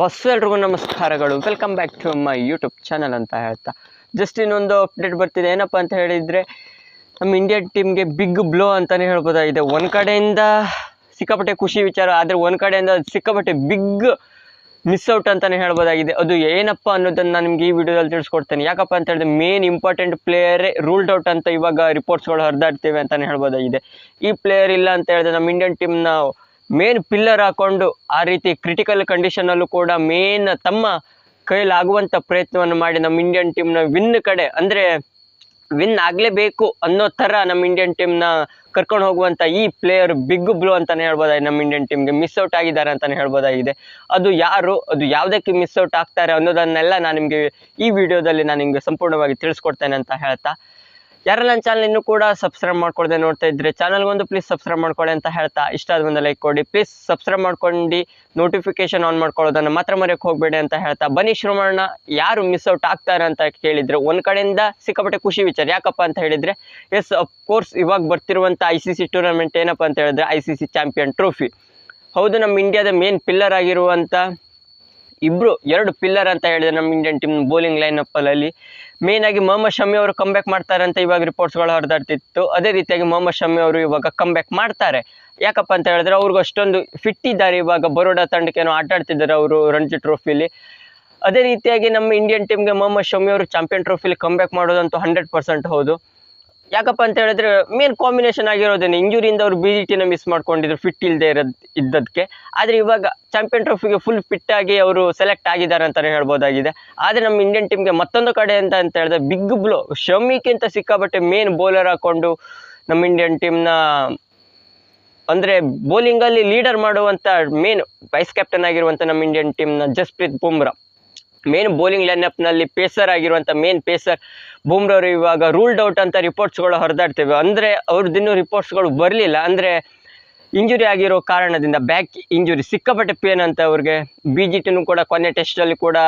Bus ಎಲ್ರಿಗೂ ನಮಸ್ಕಾರಗಳು. Welcome back to my YouTube channel ಅಂತ ಹೇಳ್ತಾ. ಜಸ್ಟ್ ಇನ್ನೊಂದು ಅಪ್ಡೇಟ್ ಬರ್ತಿದೆ. ಏನಪ್ಪ ಅಂತ ಹೇಳಿದರೆ, ನಮ್ಮ ಇಂಡಿಯನ್ ಟೀಮ್ಗೆ ಬಿಗ್ ಬ್ಲೋ ಅಂತಲೇ ಹೇಳ್ಬೋದಾಗಿದೆ. ಒಂದು ಕಡೆಯಿಂದ ಸಿಕ್ಕಾಪಟ್ಟೆ ಖುಷಿ ವಿಚಾರ, ಆದರೆ ಒಂದು ಕಡೆಯಿಂದ ಸಿಕ್ಕಾಪಟ್ಟೆ ಬಿಗ್ ಮಿಸ್ ಔಟ್ ಅಂತಲೇ ಹೇಳ್ಬೋದಾಗಿದೆ. ಅದು ಏನಪ್ಪ ಅನ್ನೋದನ್ನು ನಾನು ನಿಮಗೆ ಈ ವಿಡಿಯೋದಲ್ಲಿ ತಿಳಿಸ್ಕೊಡ್ತೇನೆ. ಯಾಕಪ್ಪ ಅಂತ ಹೇಳಿದ್ರೆ ಮೇನ್ ಇಂಪಾರ್ಟೆಂಟ್ ಪ್ಲೇಯರೇ ರೂಲ್ಡ್ ಔಟ್ ಅಂತ ಇವಾಗ ರಿಪೋರ್ಟ್ಸ್ಗಳು ಹರಿದಾಡ್ತೇವೆ ಅಂತಲೇ ಹೇಳ್ಬೋದಾಗಿದೆ. ಈ ಪ್ಲೇಯರ್ ಇಲ್ಲ ಅಂತ ಹೇಳಿದ್ರೆ, ನಮ್ಮ ಇಂಡಿಯನ್ ಟೀಮ್ನ ಮೇನ್ ಪಿಲ್ಲರ್ ಹಾಕೊಂಡು ಆ ರೀತಿ ಕ್ರಿಟಿಕಲ್ ಕಂಡೀಷನಲ್ಲೂ ಕೂಡ ಮೇನ್ ತಮ್ಮ ಕೈಲಾಗುವಂಥ ಪ್ರಯತ್ನವನ್ನು ಮಾಡಿ ನಮ್ಮ ಇಂಡಿಯನ್ ಟೀಮ್ನ ವಿನ್ ಕಡೆ, ಅಂದರೆ ವಿನ್ ಆಗಲೇಬೇಕು ಅನ್ನೋ ಥರ ನಮ್ಮ ಇಂಡಿಯನ್ ಟೀಮ್ನ ಕರ್ಕೊಂಡು ಹೋಗುವಂಥ ಈ ಪ್ಲೇಯರ್ ಬಿಗ್ ಬ್ಲೂ ಅಂತಲೇ ಹೇಳ್ಬೋದಾಗಿದೆ ನಮ್ಮ ಇಂಡಿಯನ್ ಟೀಮ್ಗೆ ಮಿಸ್ ಔಟ್ ಆಗಿದ್ದಾರೆ ಅಂತಲೇ ಹೇಳ್ಬೋದಾಗಿದೆ. ಅದು ಯಾರು, ಅದು ಯಾವುದಕ್ಕೆ ಮಿಸ್ ಔಟ್ ಆಗ್ತಾರೆ ಅನ್ನೋದನ್ನೆಲ್ಲ ನಾನು ನಿಮಗೆ ಈ ವಿಡಿಯೋದಲ್ಲಿ ನಾನು ನಿಮಗೆ ಸಂಪೂರ್ಣವಾಗಿ ತಿಳಿಸ್ಕೊಡ್ತೇನೆ ಅಂತ ಹೇಳ್ತಾ ಯಾರೆಲ್ಲ ನನ್ನ ಚಾನಲ್ ಇನ್ನೂ ಕೂಡ ಸಬ್ಸ್ಕ್ರೈಬ್ ಮಾಡ್ಕೊಳ್ದೆ ನೋಡ್ತಾ ಇದ್ರೆ ಚಾನಲ್ಗೊಂದು ಪ್ಲೀಸ್ ಸಬ್ಸ್ಕ್ರೈಬ್ ಮಾಡ್ಕೊಳ್ಳಿ ಅಂತ ಹೇಳ್ತಾ ಇಷ್ಟ ಆದ ಒಂದು ಲೈಕ್ ಕೊಡಿ. ಪ್ಲೀಸ್ ಸಬ್ಸ್ಕ್ರೈಬ್ ಮಾಡ್ಕೊಂಡು ನೋಟಿಫಿಕೇಶನ್ ಆನ್ ಮಾಡ್ಕೊಳ್ಳೋದನ್ನು ಮಾತ್ರ ಮರೆಯಕ್ಕೆ ಹೋಗಬೇಡಿ ಅಂತ ಹೇಳ್ತಾ ಬನ್ನಿ ಶುರು ಮಾಡೋಣ ಯಾರು ಮಿಸ್ ಔಟ್ ಆಗ್ತಾರೆ ಅಂತ ಕೇಳಿದ್ರೆ ಒಂದು ಕಡೆಯಿಂದ ಸಿಕ್ಕಾಪಟ್ಟೆ ಖುಷಿ ವಿಚಾರ. ಯಾಕಪ್ಪ ಅಂತ ಹೇಳಿದ್ರೆ ಎಸ್ ಕೋರ್ಸ್ ಇವಾಗ ಬರ್ತಿರುವಂಥ ಐ ಸಿ ಸಿ ಟೂರ್ನಮೆಂಟ್ ಏನಪ್ಪ ಅಂತ ಹೇಳಿದ್ರೆ I C C champion trophy ಹೌದು, ನಮ್ಮ ಇಂಡಿಯಾದ ಮೇನ್ ಪಿಲ್ಲರ್ ಆಗಿರುವಂಥ ಇಬ್ರು, ಎರಡು ಪಿಲ್ಲರ್ ಅಂತ ಹೇಳಿದ್ರೆ ನಮ್ಮ ಇಂಡಿಯನ್ ಟೀಮ್ ಬೌಲಿಂಗ್ ಲೈನ್ ಅಲ್ಲಿ ಮೇನ್ ಆಗಿ ಮೊಹಮ್ಮದ್ ಶಮಿ ಅವರು ಕಮ್ಬ್ಯಾಕ್ ಮಾಡ್ತಾರೆ ಅಂತ ಇವಾಗ ರಿಪೋರ್ಟ್ಸ್ಗಳು ಹೊರದಾಡ್ತಿತ್ತು. ಅದೇ ರೀತಿಯಾಗಿ ಮೊಹಮ್ಮದ್ ಶಮಿ ಅವರು ಇವಾಗ ಕಮ್ಬ್ಯಾಕ್ ಮಾಡ್ತಾರೆ. ಯಾಕಪ್ಪ ಅಂತ ಹೇಳಿದ್ರೆ ಅವ್ರಿಗೆ ಅಷ್ಟೊಂದು ಫಿಟ್ ಇದ್ದಾರೆ ಇವಾಗ. ಬರೋಡಾ ತಂಡಕ್ಕೇನೋ ಆಟ ಆಡ್ತಿದ್ದಾರೆ ಅವರು ರಣಜಿ ಟ್ರೋಫಿಲಿ ಅದೇ ರೀತಿಯಾಗಿ ನಮ್ಮ ಇಂಡಿಯನ್ ಟೀಮ್ಗೆ ಮೊಹಮ್ಮದ್ ಶಮಿ ಅವರು ಚಾಂಪಿಯನ್ ಟ್ರೋಫಿಲಿ ಕಮ್ಬ್ಯಾಕ್ ಮಾಡೋದಂತೂ ಹಂಡ್ರೆಡ್ ಪರ್ಸೆಂಟ್ ಹೌದು. ಯಾಕಪ್ಪ ಅಂತ ಹೇಳಿದ್ರೆ ಮೇನ್ ಕಾಂಬಿನೇಷನ್ ಆಗಿರೋದೇನೆ? ಇಂಜುರಿಯಿಂದ ಅವರು ಬಿ ಜಿ ಟಿನ ಮಿಸ್ ಮಾಡ್ಕೊಂಡಿದ್ರು ಫಿಟ್ ಇಲ್ಲದೆ ಇರೋದು ಇದ್ದದಕ್ಕೆ ಆದರೆ ಇವಾಗ ಚಾಂಪಿಯನ್ ಟ್ರೋಫಿಗೆ ಫುಲ್ ಫಿಟ್ ಆಗಿ ಅವರು ಸೆಲೆಕ್ಟ್ ಆಗಿದ್ದಾರೆ ಅಂತಲೇ ಹೇಳ್ಬೋದಾಗಿದೆ. ಆದರೆ ನಮ್ಮ ಇಂಡಿಯನ್ ಟೀಮ್ಗೆ ಮತ್ತೊಂದು ಕಡೆ ಅಂತ ಅಂತ ಹೇಳಿದ್ರೆ ಬಿಗ್ ಬ್ಲೋ ಶಮಿಕ್ಕಿಂತ ಸಿಕ್ಕಾಬಟ್ಟೆ ಮೇನ್ ಬೌಲರ್ ಹಾಕೊಂಡು ನಮ್ಮ ಇಂಡಿಯನ್ ಟೀಮ್ನ ಅಂದರೆ ಬೌಲಿಂಗಲ್ಲಿ ಲೀಡರ್ ಮಾಡುವಂಥ ಮೇನ್ ವೈಸ್ ಕ್ಯಾಪ್ಟನ್ ಆಗಿರುವಂಥ ನಮ್ಮ ಇಂಡಿಯನ್ ಟೀಮ್ನ ಜಸ್ಪ್ರೀತ್ ಬುಮ್ರಾ. ಮೇನ್ ಬೌಲಿಂಗ್ ಲೈನಪ್ನಲ್ಲಿ ಪೇಸರ್ ಆಗಿರುವಂಥ ಮೇನ್ ಪೇಸರ್ ಬೂಮ್ರವರು ಇವಾಗ ರೂಲ್ಡ್ ಔಟ್ ಅಂತ ರಿಪೋರ್ಟ್ಸ್ಗಳು ಹರಿದಾಡ್ತೇವೆ. ಅಂದರೆ ಅವ್ರದ್ದಿನ್ನೂ ರಿಪೋರ್ಟ್ಸ್ಗಳು ಬರಲಿಲ್ಲ. ಅಂದರೆ ಇಂಜುರಿ ಆಗಿರೋ ಕಾರಣದಿಂದ ಬ್ಯಾಕ್ ಇಂಜುರಿ ಸಿಕ್ಕಾಪಟ್ಟೆ ಪೇನ್ ಅಂತ ಅವ್ರಿಗೆ. ಬಿ ಜಿ ಟಿನೂ ಕೂಡ ಕೊನೆ ಟೆಸ್ಟಲ್ಲಿ ಕೂಡ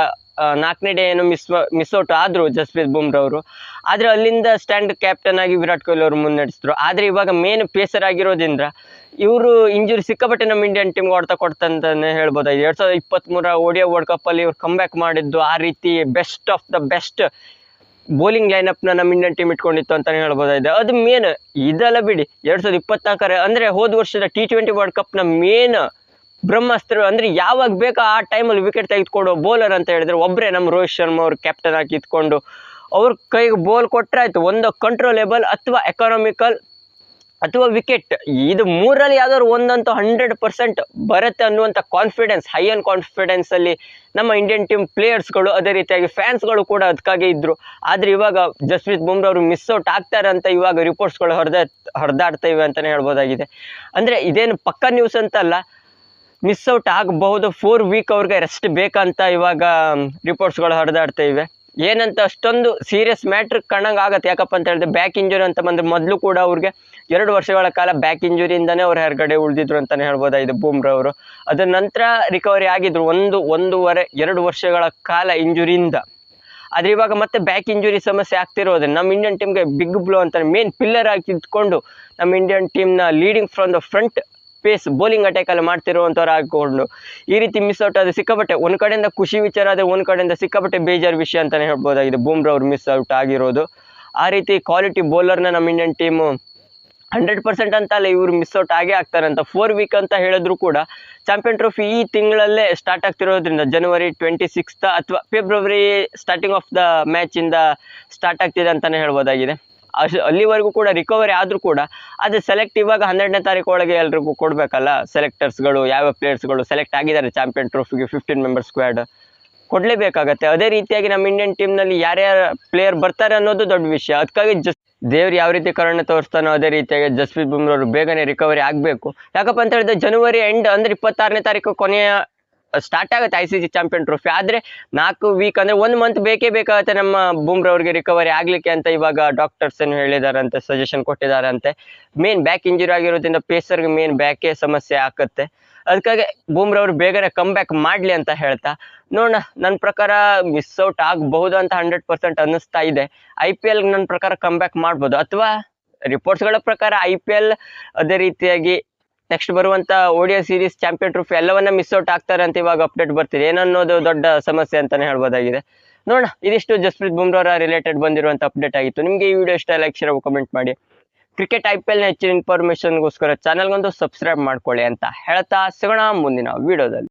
ನಾಲ್ಕನೇ ಡೇ ಏನು ಮಿಸ್ ಮಿಸ್ ಔಟ್ ಆದರು ಜಸ್ಪ್ರೀತ್ ಬುಮ್ರಾ ಅವರು. ಆದರೆ ಅಲ್ಲಿಂದ ಸ್ಟ್ಯಾಂಡ್ ಕ್ಯಾಪ್ಟನ್ ಆಗಿ ವಿರಾಟ್ ಕೊಹ್ಲಿ ಅವರು ಮುನ್ನಡೆಸಿದ್ರು. ಆದರೆ ಇವಾಗ ಮೇನ್ ಪೇಸರ್ ಆಗಿರೋದ್ರಿಂದ ಇವರು ಇಂಜುರಿ ಸಿಕ್ಕಾಪಟ್ಟೆ ನಮ್ಮ ಇಂಡಿಯನ್ ಟೀಮ್ಗೆ ಹೊಡ್ತಾ ಕೊಡ್ತಂತಲೇ ಹೇಳ್ಬೋದು. ಎರಡು ಸಾವಿರದ ಇಪ್ಪತ್ತ್ಮೂರ ಒಡಿಯಾ ವರ್ಲ್ಡ್ ಕಪ್ಪಲ್ಲಿ ಇವ್ರು ಕಮ್ಬ್ಯಾಕ್ ಮಾಡಿದ್ದು ಆ ರೀತಿ best of the best bowling ಲೈನಪ್ನ ನಮ್ಮ ಇಂಡಿಯನ್ ಟೀಮ್ ಇಟ್ಕೊಂಡಿತ್ತು ಅಂತಲೇ ಹೇಳ್ಬೋದಾಗಿದೆ. ಅದು ಮೇನ್ ಇದೆಲ್ಲ ಬಿಡಿ, ಎರಡು ಸಾವಿರದ ಇಪ್ಪತ್ನಾಲ್ಕರ ಅಂದರೆ ಹೋದ ವರ್ಷದ ಟಿ ಟ್ವೆಂಟಿ ವರ್ಲ್ಡ್ ಕಪ್ನ ಮೇನ್ ಬ್ರಹ್ಮಾಸ್ತ್ರ, ಅಂದರೆ ಯಾವಾಗ ಬೇಕೋ ಆ ಟೈಮಲ್ಲಿ ವಿಕೆಟ್ ತೆಗೆದುಕೊಡೋ ಬೌಲರ್ ಅಂತ ಹೇಳಿದ್ರೆ ಒಬ್ಬರೇ ನಮ್ಮ ರೋಹಿತ್ ಶರ್ಮಾ ಅವರು ಕ್ಯಾಪ್ಟನ್ ಆಗಿ ಇದ್ಕೊಂಡು ಅವ್ರ ಕೈಗೆ ಬೋಲ್ ಕೊಟ್ಟರೆ ಆಯಿತು. ಒಂದು ಕಂಟ್ರೋಲೇಬಲ್ ಅಥವಾ ಎಕನಾಮಿಕಲ್ ಅಥವಾ ವಿಕೆಟ್ ಇದು ಮೂರಲ್ಲಿ ಯಾವ್ದಾದ್ರು ಒಂದಂತೂ ಹಂಡ್ರೆಡ್ ಪರ್ಸೆಂಟ್ ಬರುತ್ತೆ ಅನ್ನುವಂಥ ಕಾನ್ಫಿಡೆನ್ಸ್ ಹೈ ಆನ್ ಕಾನ್ಫಿಡೆನ್ಸಲ್ಲಿ ನಮ್ಮ ಇಂಡಿಯನ್ ಟೀಮ್ ಪ್ಲೇಯರ್ಸ್ಗಳು ಅದೇ ರೀತಿಯಾಗಿ ಫ್ಯಾನ್ಸ್ಗಳು ಕೂಡ ಅದಕ್ಕಾಗಿ ಇದ್ದರು ಆದರೆ ಇವಾಗ ಜಸ್ಪ್ರೀತ್ ಬುಮ್ರಾ ಅವರು ಮಿಸ್ ಔಟ್ ಆಗ್ತಾರೆ ಅಂತ ಇವಾಗ ರಿಪೋರ್ಟ್ಸ್ಗಳು ಹೊರದ, ಹೊರದಾಡ್ತಾ ಇವೆ ಅಂತಲೇ ಹೇಳ್ಬೋದಾಗಿದೆ. ಅಂದರೆ ಇದೇನು ಪಕ್ಕ ನ್ಯೂಸ್ ಅಂತಲ್ಲ ಮಿಸ್ ಔಟ್ ಆಗಬಹುದು ಫೋರ್ ವೀಕ್ ಅವ್ರಿಗೆ ರೆಸ್ಟ್ ಬೇಕಂತ ಇವಾಗ ರಿಪೋರ್ಟ್ಸ್ಗಳು ಹೊರದಾಡ್ತಾ ಇವೆ. ಏನಂತ ಅಷ್ಟೊಂದು ಸೀರಿಯಸ್ ಮ್ಯಾಟ್ರ್ ಕಣ್ಣಂಗೆ ಆಗತ್ತೆ. ಯಾಕಪ್ಪ ಅಂತ ಹೇಳಿದ್ರೆ ಬ್ಯಾಕ್ ಇಂಜುರಿ ಅಂತ ಬಂದರೆ ಮೊದಲು ಕೂಡ ಅವ್ರಿಗೆ ಎರಡು ವರ್ಷಗಳ ಕಾಲ ಬ್ಯಾಕ್ ಇಂಜುರಿಯಿಂದನೇ ಅವ್ರು ಹೊರಗಡೆ ಉಳಿದಿದ್ರು ಅಂತಲೇ ಹೇಳ್ಬೋದಾಗಿದೆ ಬೂಮ್ರಾ ಅವರು. ಅದರ ನಂತರ ರಿಕವರಿ ಆಗಿದ್ರು ಒಂದು, ಒಂದೂವರೆ, ಎರಡು ವರ್ಷಗಳ ಕಾಲ ಇಂಜುರಿಯಿಂದ ಆದರೆ ಇವಾಗ ಮತ್ತೆ ಬ್ಯಾಕ್ ಇಂಜುರಿ ಸಮಸ್ಯೆ ಆಗ್ತಿರೋದ್ರಿಂದ ನಮ್ಮ ಇಂಡಿಯನ್ ಟೀಮ್ಗೆ ಬಿಗ್ ಬ್ಲೋ ಅಂತ ಮೇನ್ ಪಿಲ್ಲರ್ ಆಗಿ ಇದ್ಕೊಂಡು ನಮ್ಮ Indian ಟೀಮ್ನ leading from the front pace bowling ಅಟ್ಯಾಕಲ್ಲಿ ಮಾಡ್ತಿರುವಂಥವ್ರು ಆಗಿಕೊಂಡು ಈ ರೀತಿ ಮಿಸ್ ಔಟ್ ಆದರೆ ಸಿಕ್ಕಾಪಟ್ಟೆ ಒಂದು ಕಡೆಯಿಂದ ಖುಷಿ ವಿಚಾರ ಆದರೆ ಒಂದು ಕಡೆಯಿಂದ ಸಿಕ್ಕಾಪಟ್ಟೆ ಬೇಜಾರು ವಿಷಯ ಅಂತಲೇ ಹೇಳ್ಬೋದಾಗಿದೆ. ಬೂಮ್ರವ್ರು ಮಿಸ್ ಔಟ್ ಆಗಿರೋದು. ಆ ರೀತಿ ಕ್ವಾಲಿಟಿ ಬೌಲರ್ನ ನಮ್ಮ ಇಂಡಿಯನ್ ಟೀಮು ಹಂಡ್ರೆಡ್ ಪರ್ಸೆಂಟ್ ಅಂತ ಅಲ್ಲ ಇವರು ಮಿಸ್ ಔಟ್ ಆಗೇ ಆಗ್ತಾರೆ ಅಂತ ಫೋರ್ ವೀಕ್ ಅಂತ ಹೇಳಿದ್ರು ಕೂಡ ಚಾಂಪಿಯನ್ ಟ್ರೋಫಿ ಈ ತಿಂಗಳಲ್ಲೇ ಸ್ಟಾರ್ಟ್ ಆಗ್ತಿರೋದ್ರಿಂದ ಜನವರಿ ಟ್ವೆಂಟಿ ಸಿಕ್ಸ್ತ್ ಅಥವಾ ಫೆಬ್ರವರಿ ಸ್ಟಾರ್ಟಿಂಗ್ ಆಫ್ ದ ಮ್ಯಾಚಿಂದ ಸ್ಟಾರ್ಟ್ ಆಗ್ತಿದೆ ಅಂತಲೇ ಹೇಳ್ಬೋದಾಗಿದೆ. ಅಶ್ ಅಲ್ಲಿವರೆಗೂ ಕೂಡ ರಿಕವರಿ ಆದರೂ ಕೂಡ ಅದು ಸೆಲೆಕ್ಟ್ ಇವಾಗ ಹನ್ನೆರಡನೇ ತಾರೀಕು ಒಳಗೆ ಎಲ್ರಿಗೂ ಕೊಡಬೇಕಲ್ಲ ಸೆಲೆಕ್ಟರ್ಸ್ಗಳು ಯಾವ ಪ್ಲೇಯರ್ಸ್ಗಳು ಸೆಲೆಕ್ಟ್ ಆಗಿದ್ದಾರೆ ಚಾಂಪಿಯನ್ ಟ್ರೋಫಿಗೆ ಫಿಫ್ಟೀನ್ ಮೆಂಬರ್ ಸ್ಕ್ವಾಡ್ ಕೊಡಲೇಬೇಕಾಗತ್ತೆ. ಅದೇ ರೀತಿಯಾಗಿ ನಮ್ಮ ಇಂಡಿಯನ್ ಟೀಮ್ನಲ್ಲಿ ಯಾರ್ಯಾರ ಪ್ಲೇಯರ್ ಬರ್ತಾರೆ ಅನ್ನೋದು ದೊಡ್ಡ ವಿಷಯ. ಅದಕ್ಕಾಗಿ ಜಸ್ ದೇವ್ರು ಯಾವ ರೀತಿ ಕರುಣೆ ತೋರಿಸ್ತಾನೋ ಅದೇ ರೀತಿಯಾಗಿ ಜಸ್ಪ್ರೀತ್ ಬುಮ್ರವರು ಬೇಗನೆ ರಿಕವರಿ ಆಗಬೇಕು. ಯಾಕಪ್ಪ ಅಂತ ಹೇಳಿದ್ರೆ ಜನವರಿ ಎಂಡ್ ಅಂದರೆ ಇಪ್ಪತ್ತಾರನೇ ತಾರೀಕು ಕೊನೆಯ ಸ್ಟಾರ್ಟ್ ಆಗುತ್ತೆ I C C champion trophy ಆದರೆ ನಾಲ್ಕು ವೀಕ್ ಅಂದರೆ ಒಂದು ಮಂತ್ ಬೇಕೇ ಬೇಕಾಗುತ್ತೆ ನಮ್ಮ ಬುಮ್ರಾ ಅವ್ರಿಗೆ ರಿಕವರಿ ಆಗಲಿಕ್ಕೆ ಅಂತ ಇವಾಗ ಡಾಕ್ಟರ್ಸ್ ಏನು ಹೇಳಿದಾರಂತೆ ಸಜೆಷನ್ ಕೊಟ್ಟಿದ್ದಾರಂತೆ ಮೇನ್ ಬ್ಯಾಕ್ ಇಂಜುರಿ ಆಗಿರೋದ್ರಿಂದ ಪೇಸರ್ಗೆ ಮೇನ್ ಬ್ಯಾಕೇ ಸಮಸ್ಯೆ ಆಗುತ್ತೆ. ಅದಕ್ಕಾಗಿ ಬೂಮ್ರವ್ರು ಬೇಗನೆ ಕಮ್ ಬ್ಯಾಕ್ ಮಾಡಲಿ ಅಂತ ಹೇಳ್ತಾ, ನೋಡೋಣ ನನ್ನ ಪ್ರಕಾರ ಮಿಸ್ ಔಟ್ ಆಗಬಹುದು ಅಂತ ಹಂಡ್ರೆಡ್ ಪರ್ಸೆಂಟ್ ಅನ್ನಿಸ್ತಾ ಇದೆ. ಐ ಪಿ ಎಲ್ ನನ್ನ ಪ್ರಕಾರ ಕಮ್ ಬ್ಯಾಕ್ ಮಾಡ್ಬೋದು. ಅಥವಾ ರಿಪೋರ್ಟ್ಸ್ಗಳ ಪ್ರಕಾರ ಐ ಪಿ ಎಲ್ ಅದೇ ರೀತಿಯಾಗಿ ನೆಕ್ಸ್ಟ್ ಬರುವಂತ ಓಡಿಯಾ ಸೀರೀಸ್ ಚಾಂಪಿಯನ್ ಟ್ರೋಫಿ ಎಲ್ಲವನ್ನ ಮಿಸ್ ಔಟ್ ಆಗ್ತಾರೆ ಅಂತ ಇವಾಗ ಅಪ್ಡೇಟ್ ಬರ್ತಿದೆ. ಏನನ್ನೋದು ದೊಡ್ಡ ಸಮಸ್ಯೆ ಅಂತಾನೆ ಹೇಳ್ಬೋದಾಗಿದೆ. ನೋಡೋಣ, ಇದಿಷ್ಟು ಜಸ್ಪ್ರೀತ್ ಬುಮ್ರಾ ರಿಲೇಟೆಡ್ ಬಂದಿರುವಂತ ಅಪ್ಡೇಟ್ ಆಗಿತ್ತು. ನಿಮಗೆ ಈ ವಿಡಿಯೋ ಇಷ್ಟ ಲೈಕ್ ಶೇರ್ ಕಮೆಂಟ್ ಮಾಡಿ. ಕ್ರಿಕೆಟ್ ಐ ಪಿ ಎಲ್ ಹೆಚ್ಚಿನ ಇನ್ಫಾರ್ಮೇಶನ್ಗೋಸ್ಕರ ಚಾನಲ್ಗೊಂದು ಸಬ್ಸ್ಕ್ರೈಬ್ ಮಾಡ್ಕೊಳ್ಳಿ ಅಂತ ಹೇಳ್ತಾ ಸಿಗೋಣ ಮುಂದಿನ ವಿಡಿಯೋದಲ್ಲಿ